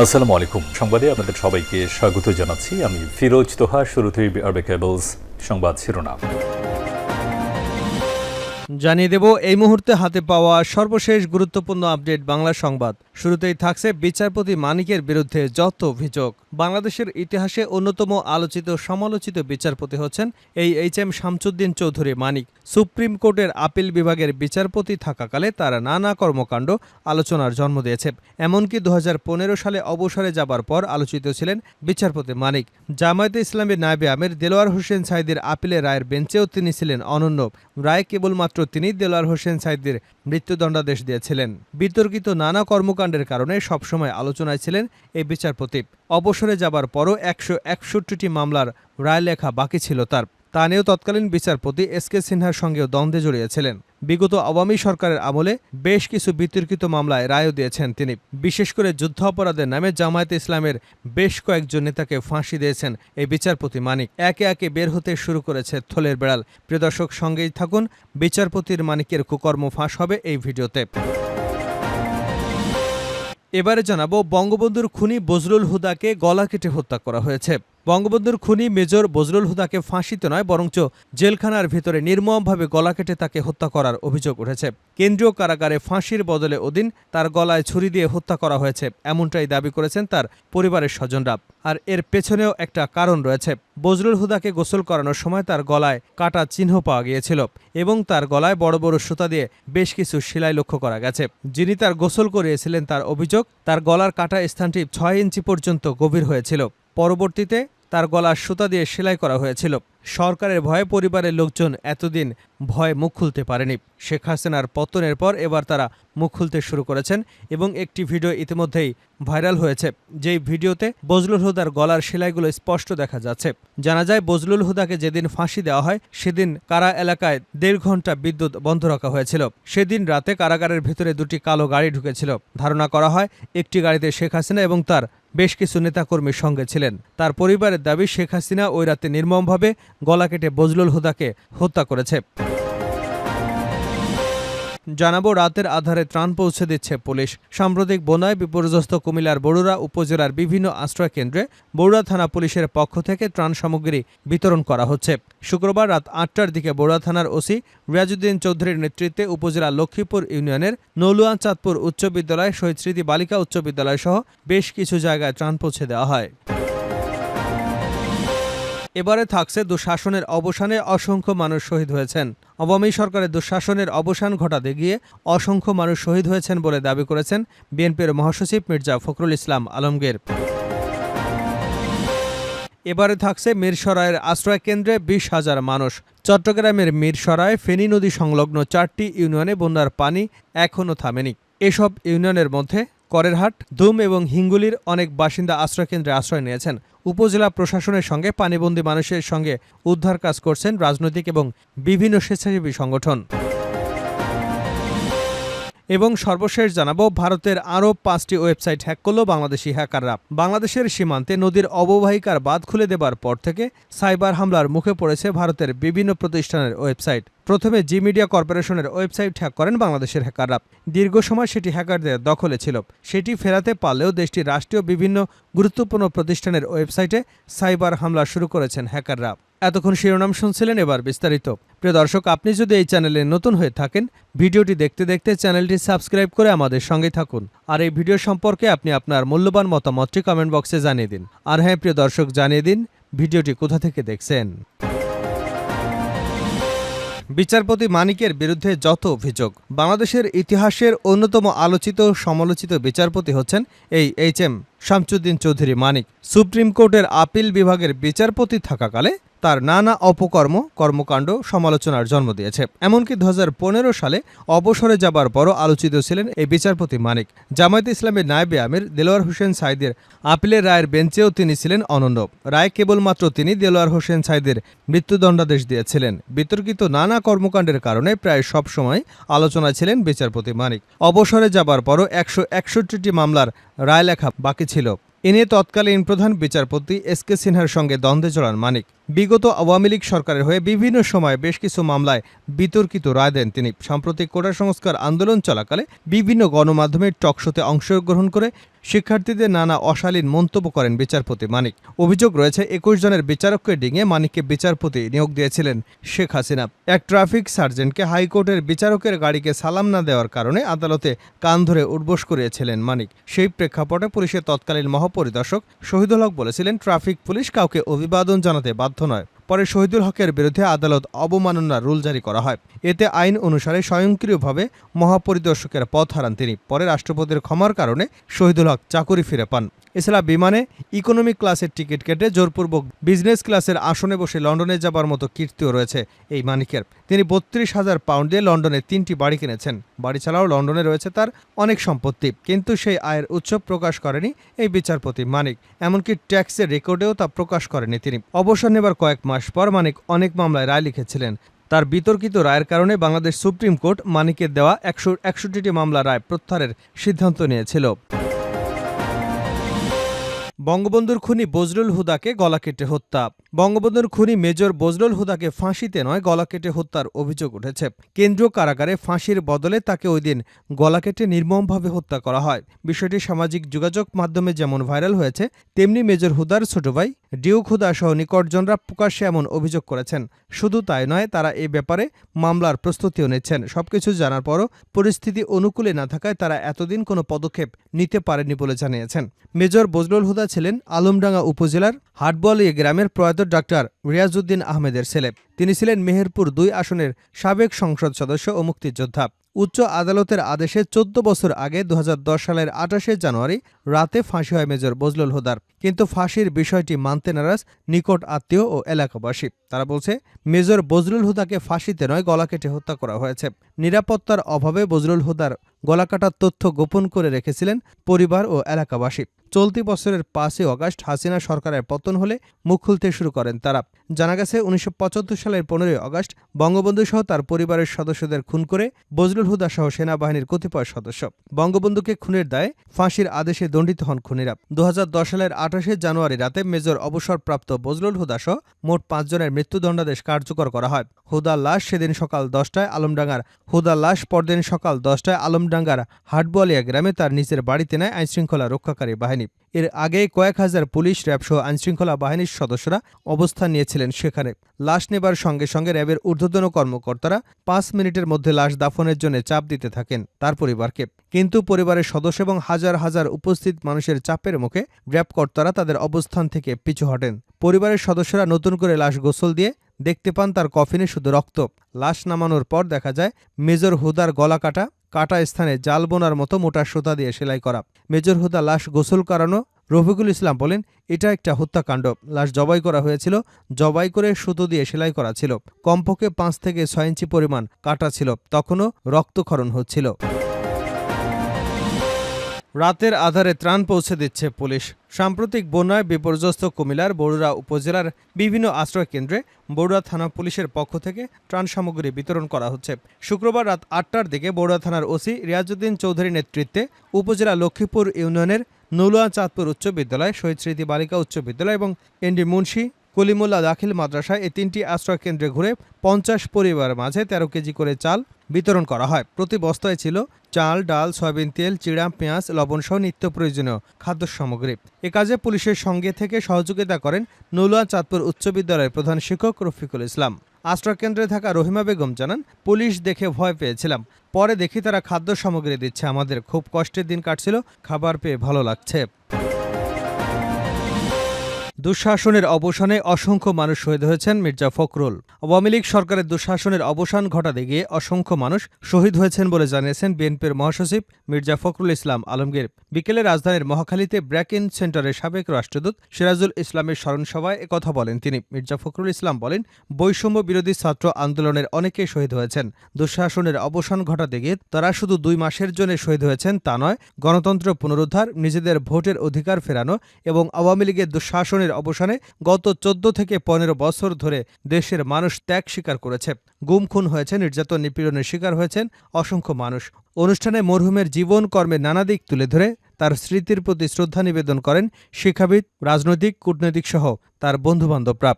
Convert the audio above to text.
আসসালামু আলাইকুম। সংবাদে আপনাদের সবাইকে স্বাগত জানাচ্ছি। আমি ফিরোজ তোহা, শুরুতেই আরবে কেবলস সংবাদ শিরোনাম। জানিয়ে দেব, এই মুহূর্তে হাতে পাওয়া সর্বশেষ গুরুত্বপূর্ণ আপডেট বাংলা সংবাদ। শুরুতেই থাকছে বিচারপতি মানিকের বিরুদ্ধে যত অভিযোগ। বাংলাদেশের ইতিহাসে অন্যতম আলোচিত সমালোচিত বিচারপতি হচ্ছেন এই H M Shamsuddin Chowdhury Manik. Supreme কোর্টের আপিল বিভাগের বিচারপতি থাকাকালে তার নানা কর্মকাণ্ড আলোচনার জন্ম দিয়েছে। এমনকি দু সালে অবসরে যাবার পর আলোচিত ছিলেন বিচারপতি মানিক। জামায়াতে ইসলামের নায়েবে আমির দেলোয়ার হোসেন সাইদের আপিলে রায়ের বেঞ্চেও তিনি ছিলেন অনন্য। রায় কেবলমাত্র তিনি দেলোয়ার হোসেন সাইদের মৃত্যুদণ্ডাদেশ দিয়েছিলেন। বিতর্কিত নানা কর্মকাণ্ডের কারণে সবসময় আলোচনায় ছিলেন এই বিচারপতি। অবসরে যাবার পরও একশো মামলার রায় লেখা বাকি ছিল তার। তা নিয়েও তৎকালীন বিচারপতি এস কে সিনহার সঙ্গেও দ্বন্দ্বে জড়িয়েছিলেন। বিগত আওয়ামী সরকারের আমলে বেশ কিছু বিতর্কিত মামলায় রায়ও দিয়েছেন তিনি। বিশেষ করে যুদ্ধাপরাধের নামে জামায়াতে ইসলামের বেশ কয়েকজন নেতাকে ফাঁসি দিয়েছেন এই বিচারপতি মানিক। একে একে বের হতে শুরু করেছে থলের বেড়াল। প্রিয় দর্শক, সঙ্গেই থাকুন। বিচারপতির মানিকের কুকর্ম ফাঁস হবে এই ভিডিওতে। এবারে জানাব বঙ্গবন্ধুর খুনি বজরুল হুদাকে গলা কেটে হত্যা করা হয়েছে। বঙ্গবন্ধুর খুনি মেজর বজরুল হুদাকে ফাঁসিতে নয়, বরঞ্চ জেলখানার ভিতরে নির্মমভাবে গলা কেটে তাকে হত্যা করার অভিযোগ উঠেছে। কেন্দ্রীয় কারাগারে ফাঁসির বদলে ওদিন তার গলায় ছুরি দিয়ে হত্যা করা হয়েছে, এমনটাই দাবি করেছেন তার পরিবারের স্বজনরা। আর এর পেছনেও একটা কারণ রয়েছে। বজরুল হুদাকে গোসল করানোর সময় তার গলায় কাটা চিহ্ন পাওয়া গিয়েছিল এবং তার গলায় বড় বড় সুতা দিয়ে বেশ কিছু সেলাই লক্ষ্য করা গেছে। যিনি তার গোসল করিয়েছিলেন তার অভিযোগ, তার গলার কাটা স্থানটি ছয় ইঞ্চি পর্যন্ত গভীর হয়েছিল। পরবর্তীতে তার গলার সুতা দিয়ে সেলাই করা হয়েছিল। সরকারের ভয়ে পরিবারের লোকজন এতদিন ভয়ে মুখ খুলতে পারেনি। শেখ হাসিনার পতনের পর এবার তারা মুখ খুলতে শুরু করেছেন এবং একটি ভিডিও ইতিমধ্যেই ভাইরাল হয়েছে। যেই ভিডিওতে বজলুল হুদার গলার সেলাইগুলো স্পষ্ট দেখা যাচ্ছে। জানা যায়, বজলুল হুদাকে যেদিন ফাঁসি দেওয়া হয়, সেদিন কারা এলাকায় দেড় ঘণ্টা বিদ্যুৎ বন্ধ রাখা হয়েছিল। সেদিন রাতে কারাগারের ভিতরে দুটি কালো গাড়ি ঢুকেছিল। ধারণা করা হয়, একটি গাড়িতে শেখ হাসিনা এবং তার বেশ কিছু নেতাকর্মীর সঙ্গে ছিলেন। তার পরিবারের দাবি, শেখ হাসিনা ওই রাতে নির্মমভাবে গলা কেটে বজলুল হুদাকে হত্যা করেছে। জানাব, রাতের আধারে ত্রাণ পৌঁছে দিচ্ছে পুলিশ। সাম্প্রতিক বনায় বিপর্যস্ত কুমিল্লার বড়ুরা উপজেলার বিভিন্ন আশ্রয় কেন্দ্রে বড়ুয়া থানা পুলিশের পক্ষ থেকে ত্রাণ সামগ্রী বিতরণ করা হচ্ছে। শুক্রবার রাত আটটার দিকে বড়ুয়া থানার ওসি রিয়াজুদ্দিন চৌধুরীর নেতৃত্বে উপজেলা লক্ষ্মীপুর ইউনিয়নের নলুয়া চাঁদপুর উচ্চ বিদ্যালয়, শহীদ স্মৃতি বালিকা উচ্চ বিদ্যালয় সহ বেশ কিছু জায়গায় ত্রাণ পৌঁছে দেওয়া হয়। এবারে থাকছে দুঃশাসনের অবসানে অসংখ্য মানুষ শহীদ হয়েছেন। আওয়ামী সরকারের দুঃশাসনের অবসান ঘটাতে গিয়ে অসংখ্য মানুষ শহীদ হয়েছেন বলে দাবি করেছেন বিএনপির মহাসচিব মির্জা ফখরুল ইসলাম আলমগীর। এবারে থাকছে মিরসরাইয়ের আশ্রয় কেন্দ্রে বিশ হাজার মানুষ। চট্টগ্রামের মিরসরাই ফেনী নদী সংলগ্ন চারটি ইউনিয়নে বন্যার পানি এখনও থামেনি। এসব ইউনিয়নের মধ্যে করেরহাট ধুম এবং হিঙ্গুলির অনেক বাসিন্দা আশ্রয়কেন্দ্রে আশ্রয় নিয়েছেন। উপজেলা প্রশাসনের সঙ্গে পানিবন্দী মানুষের সঙ্গে উদ্ধার কাজ করছেন রাজনৈতিক এবং বিভিন্ন স্বেচ্ছাসেবী সংগঠন। এবং সর্বশেষ জানাব, ভারতের আরও পাঁচটি ওয়েবসাইট হ্যাক করল বাংলাদেশি হ্যাকাররা। বাংলাদেশের সীমান্তে নদীর অববাহিকার বাঁধ খুলে দেবার পর থেকে সাইবার হামলার মুখে পড়েছে ভারতের বিভিন্ন প্রতিষ্ঠানের ওয়েবসাইট। প্রথমে জি মিডিয়া কর্পোরেশনের ওয়েবসাইট হ্যাক করেন বাংলাদেশের হ্যাকাররা। দীর্ঘ সময় সেটি হ্যাকারদের দখলে ছিল। সেটি ফেরাতে পারলেও দেশটির রাষ্ট্রীয় বিভিন্ন গুরুত্বপূর্ণ প্রতিষ্ঠানের ওয়েবসাইটে সাইবার হামলা শুরু করেছেন হ্যাকাররা। এতক্ষণ শিরোনাম শুনছিলেন এবার বিস্তারিত। প্রিয় দর্শক, আপনি যদি এই চ্যানেলে নতুন হয়ে থাকেন, ভিডিওটি দেখতে দেখতে চ্যানেলটি সাবস্ক্রাইব করে আমাদের সঙ্গে থাকুন। আর এই ভিডিও সম্পর্কে আপনি আপনার মূল্যবান মতামতটি কমেন্ট বক্সে জানিয়ে দিন। আর হ্যাঁ প্রিয় দর্শক, জানিয়ে দিন, ভিডিওটি কোথা থেকে দেখছেন? বিচারপতি মানিকের বিরুদ্ধে যত অভিযোগ, বাংলাদেশের ইতিহাসের অন্যতম আলোচিত সমালোচিত বিচারপতি হচ্ছেন এই H M Shamsuddin Chowdhury Manik, supreme কোর্টের আপিল বিভাগের বিচারপতি থাকাকালে তার নানা অপকর্ম, কর্মকাণ্ড সমালোচনার জন্ম দিয়েছে। এমনকি দুহাজার পনেরো সালে অবসরে যাবার পরও আলোচিত ছিলেন এই বিচারপতি মানিক। জামায়াত ইসলামের নায়েবে আমির দেলোয়ার হোসেন সাইদের আপিলের রায়ের বেঞ্চেও তিনি ছিলেন অনন্য। রায় কেবলমাত্র তিনি দেলোয়ার হোসেন সাইদের মৃত্যুদণ্ডাদেশ দিয়েছিলেন। বিতর্কিত নানা কর্মকাণ্ডের কারণে প্রায় সব সময় আলোচনায় ছিলেন বিচারপতি মানিক। অবসরে যাবার পরও একশো একষট্টিটি মামলার রায় লেখা বাকি ছিল। এ নিয়ে তৎকালীন প্রধান বিচারপতি এস কে সিনহার সঙ্গে দ্বন্দ্বে জড়ান মানিক। বিগত আওয়ামী লীগ সরকারের হয়ে বিভিন্ন সময় বেশ কিছু মামলায় বিতর্কিত রায় দেন তিনি। সাম্প্রতিক কোটা সংস্কার আন্দোলন চলাকালে বিভিন্ন গণমাধ্যমের টকশোতে অংশগ্রহণ করে শিক্ষার্থীদের নানা অশালীন মন্তব্য করেন বিচারপতি মানিক। অভিযোগ রয়েছে, একুশ জনের বিচারককে ডিঙে মানিককে বিচারপতি নিয়োগ দিয়েছিলেন শেখ হাসিনা। এক ট্রাফিক সার্জেন্টকে হাইকোর্টের বিচারকের গাড়িকে সালাম না দেওয়ার কারণে আদালতে কান ধরে উঠবোস করিয়েছিলেন মানিক। সেই প্রেক্ষাপটে পুলিশের তৎকালীন মহাপরিদর্শক শহীদুল হক বলেছিলেন, ট্রাফিক পুলিশ কাউকে অভিবাদন জানাতে বাধ্য নয়। পরে শহীদুল হকের বিরুদ্ধে আদালত অবমাননার রুল জারি করা হয়। এতে আইন অনুসারে স্বয়ংক্রিয়ভাবে মহাপরিদর্শকের পথ হারান তিনি। পরে রাষ্ট্রপতির ক্ষমার কারণে শহীদুল হক চাকুরি ফিরে পান। এছাড়া বিমানে ইকোনমিক ক্লাসের টিকিট কেটে জোরপূর্বক বিজনেস ক্লাসের আসনে বসে লন্ডনে যাবার মতো কীর্তিও রয়েছে এই মানিকের। তিনি বত্রিশ হাজার পাউন্ড দিয়ে লন্ডনে তিনটি বাড়ি কিনেছেন। বাড়ি ছাড়াও লন্ডনে রয়েছে তার অনেক সম্পত্তি, কিন্তু সেই আয়ের উৎস প্রকাশ করেনি এই বিচারপতি মানিক, এমনকি ট্যাক্সের রেকর্ডেও তা প্রকাশ করেনি তিনি। অবসর নেবার কয়েক মাস পর মানিক অনেক মামলায় রায় লিখেছিলেন। তার বিতর্কিত রায়ের কারণে বাংলাদেশ সুপ্রিম কোর্ট মানিকের দেওয়া একশো একষট্টিটি মামলা রায় প্রত্যাহারের সিদ্ধান্ত নিয়েছিল। বঙ্গবন্ধুর খুনি বজরুল হুদাকে গলা কেটে হত্যা। বঙ্গবন্ধুর খুনি মেজর বজরুল হুদাকে ফাঁসিতে নয়, গলা কেটে হত্যার অভিযোগ উঠেছে। কেন্দ্রীয় কারাগারে ফাঁসির বদলে তাকে ওই দিন গলা কেটে নির্মমভাবে হত্যা করা হয়। বিষয়টি সামাজিক যোগাযোগ মাধ্যমে যেমন ভাইরাল হয়েছে, তেমনি মেজর হুদার ছোট ভাই ডিউক হুদা সহ নিকটজনরা প্রকাশ্যে এমন অভিযোগ করেছেন। শুধু তাই নয়, তারা এ ব্যাপারে মামলার প্রস্তুতিও নিচ্ছেন। সবকিছু জানার পরও পরিস্থিতি অনুকূলে না থাকায় তারা এতদিন কোনো পদক্ষেপ নিতে পারেনি বলে জানিয়েছেন। মেজর বজরুল হুদা ছিলেন আলমডাঙ্গা উপজেলার হাটবলিয়া গ্রামের প্রয়াত ডাক্তার রিয়াজউদ্দিন আহমেদের ছেলে। তিনি ছিলেন মেহেরপুর দুই আসনের সাবেক সংসদ সদস্য ও মুক্তিযোদ্ধা। উচ্চ আদালতের আদেশে চোদ্দ বছর আগে দু হাজার দশ সালের আঠাশে জানুয়ারি রাতে ফাঁসি হয় মেজর বজলুল হুদার। কিন্তু ফাঁসির বিষয়টি মানতে নারাজ নিকট আত্মীয় ও এলাকাবাসী। তারা বলছে, মেজর বজলুল হুদাকে ফাঁসিতে নয়, গলা কেটে হত্যা করা হয়েছে। নিরাপত্তার অভাবে বজলুল হুদার গলাকাটার তথ্য গোপন করে রেখেছিলেন পরিবার ও এলাকাবাসী। চলতি বছরের পাঁচই অগাস্ট হাসিনা সরকারের পতন হলে মুখ খুলতে শুরু করেন তারা। জানা গেছে, উনিশশো পঁচাত্তর সালের পনেরোই অগাস্ট বঙ্গবন্ধু সহ তার পরিবারের সদস্যদের খুন করে বজলুল হুদা সহ সেনাবাহিনীর কতিপয় সদস্য। বঙ্গবন্ধুকে খুনের দায়ে ফাঁসির আদেশে দণ্ডিত হন খুনিরা। দু হাজার দশ সালের আঠাশে জানুয়ারি রাতে মেজর অবসরপ্রাপ্ত বজলুল হুদা সহ মোট পাঁচজনের মৃত্যুদণ্ডাদেশ কার্যকর করা হয়। হুদার লাশ সেদিন সকাল দশটায় আলমডাঙ্গার হুদার লাশ পরদিন সকাল দশটায় আলমডাঙ্গার হাটবোয়ালিয়া গ্রামে তার নিজের বাড়িতে নেয় আইনশৃঙ্খলা রক্ষাকারী বাহিনী। এর আগে কয়েক হাজার পুলিশ র্যাবসহ আইনশৃঙ্খলা বাহিনীর সদস্যরা অবস্থান নিয়েছিলেন সেখানে। লাশ নেবার সঙ্গে সঙ্গে র্যাবের ঊর্ধ্বতন কর্মকর্তারা পাঁচ মিনিটের মধ্যে লাশ দাফনের জন্য চাপ দিতে থাকেন তার পরিবারকে। কিন্তু পরিবারের সদস্য এবং হাজার হাজার উপস্থিত মানুষের চাপের মুখে র্যাব কর্তারা তাদের অবস্থান থেকে পিছু হটেন। পরিবারের সদস্যরা নতুন করে লাশ গোসল দিয়ে দেখতে পান তার কফিনে শুধু রক্ত। লাশ নামানোর পর দেখা যায়, মেজর হুদার গলা কাটা কাটা স্থানে জাল বোনার মতো মোটা সুতা দিয়ে সেলাই করা। মেজর হুদা লাশ গোসল করানো, রফিকুল ইসলাম বলেন, এটা একটা হত্যাকাণ্ড। লাশ জবাই করা হয়েছিল, জবাই করে সুতো দিয়ে সেলাই করা ছিল। কমপক্ষে পাঁচ থেকে ছয় ইঞ্চি পরিমাণ কাটা ছিল। তখনও রক্তক্ষরণ হচ্ছিল। রাতের আধারে ত্রাণ পৌঁছে দিচ্ছে পুলিশ। সাম্প্রতিক বন্যায় বিপর্যস্ত কুমিল্লার বড়ুরা উপজেলার বিভিন্ন আশ্রয় কেন্দ্রে বড়ুয়া থানা পুলিশের পক্ষ থেকে ত্রাণ সামগ্রী বিতরণ করা হচ্ছে। শুক্রবার রাত আটটার দিকে বড়ুয়া থানার ওসি রিয়াজউদ্দিন চৌধুরীর নেতৃত্বে উপজেলা লক্ষ্মীপুর ইউনিয়নের নৌলুয়া চাঁদপুর উচ্চ বিদ্যালয়, শহীদ স্মৃতি বালিকা উচ্চ বিদ্যালয় এবং এনডি মুন্সি কলিমুল্লা দাখিল মাদ্রাসায় এই তিনটি আশ্রয় কেন্দ্রে ঘুরে পঞ্চাশ পরিবারের মাঝে তেরো কেজি করে চাল বিতরণ করা হয়। প্রতি বস্তায় ছিল চাল, ডাল, সয়াবিন তেল চিড়া পেঁয়াজ, লবণ সহ নিত্য প্রয়োজনীয় খাদ্য সামগ্রী। এ কাজে পুলিশের সঙ্গে থেকে সহযোগিতা করেন নৌলুয়া চাঁদপুর উচ্চ বিদ্যালয়ের প্রধান শিক্ষক রফিকুল ইসলাম। আশ্রয় কেন্দ্রে থাকা রহিমা বেগম জানান, পুলিশ দেখে ভয় পেয়েছিলাম। পরে দেখি তারা খাদ্য সামগ্রী দিচ্ছে। আমাদের খুব কষ্টের দিন কাটছিল। খাবার পেয়ে ভালো লাগছে। দুঃশাসনের অবসানে অসংখ্য মানুষ শহীদ হয়েছেন মির্জা ফখরুল। আওয়ামী লীগ সরকারের দুঃশাসনের অবসান ঘটাতে গিয়ে অসংখ্য মানুষ শহীদ হয়েছেন বলে জানিয়েছেন বিএনপির মহাসচিব মির্জা ফখরুল ইসলাম আলমগীর। বিকেলে রাজধানীর মহাখালীতে ব্র্যাক ইন সেন্টারের সাবেক রাষ্ট্রদূত সিরাজুল ইসলামের স্মরণসভায় একথা বলেন তিনি। মির্জা ফখরুল ইসলাম বলেন, বৈষম্য বিরোধী ছাত্র আন্দোলনের অনেকে শহীদ হয়েছেন। দুঃশাসনের অবসান ঘটাতে গিয়ে তারা শুধু দুই মাসের জন্য শহীদ হয়েছেন তা নয়, গণতন্ত্র পুনরুদ্ধার, নিজেদের ভোটের অধিকার ফেরানো এবং আওয়ামী লীগের দুঃশাসনের অবসানে গত চোদ্দ থেকে পনেরো বছর ধরে দেশের মানুষ ত্যাগ স্বীকার করেছে। গুম খুন হয়েছে নির্যাতন নিপীড়নের শিকার হয়েছেন অসংখ্য মানুষ। অনুষ্ঠানে মরহুমের জীবন কর্মে নানা দিক তুলে ধরে তার স্মৃতির প্রতি শ্রদ্ধা নিবেদন করেন শিক্ষাবিদ, রাজনৈতিক, কূটনৈতিক সহ তার বন্ধুবান্ধবরা।